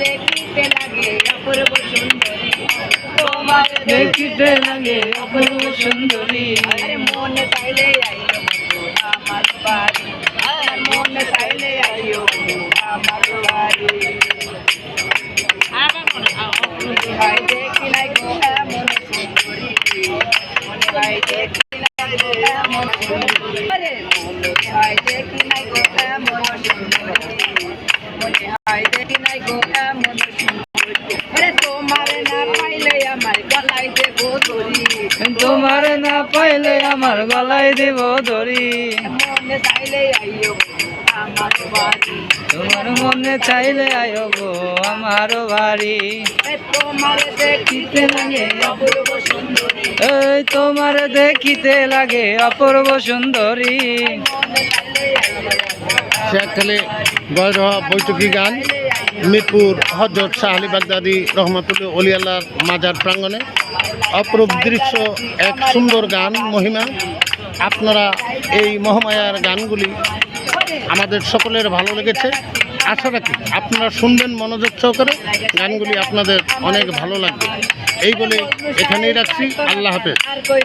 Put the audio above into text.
দেখিতে লাগে অপূর্ব সুন্দরী। তোমার দেখিতে লাগে অপূর্ব সুন্দরী। মনে চাইলে আইও আমার বাড়ি। মনে চাইলে আইও আমার বাড়ি। দেখি নাই গো এমন সুন্দরী। মনে হয় দেখি নাই গো এমন সুন্দরী। মনে দেখি নাই গো এমন সুন্দরী। হয় দেখি নাই গো এমন সুন্দরী আরে তোমার না পাইলে আমার গলায় দেবো ধরি তোমার না পাইলে আমার গলায় দেব ধরি মনে চাইলে আইও আমার বাড়ি। তোমার মনে চাইলে আয়ো গো আমার বাড়ি। তোমার দেখিতে লাগে অপূর্ব সুন্দরী। এই তোমার দেখিতে লাগে অপূর্ব সুন্দরী। শেখখালী বয়সভা বৈঠকি গান, মিরপুর হজরত শাহ আলী বাগদাদি রহমাতুল্লাহ অলি আল্লাহর মাজার প্রাঙ্গণে অপরূপ দৃশ্য, এক সুন্দর গান, মহিমা। আপনারা এই মহামায়ার গানগুলি আমাদের সকলের ভালো লেগেছে। আশা রাখি আপনারা শুনবেন মনোযোগ সহকারে, গানগুলি আপনাদের অনেক ভালো লাগবে। এই বলে এখানেই রাখছি। আল্লাহ হাফেজ।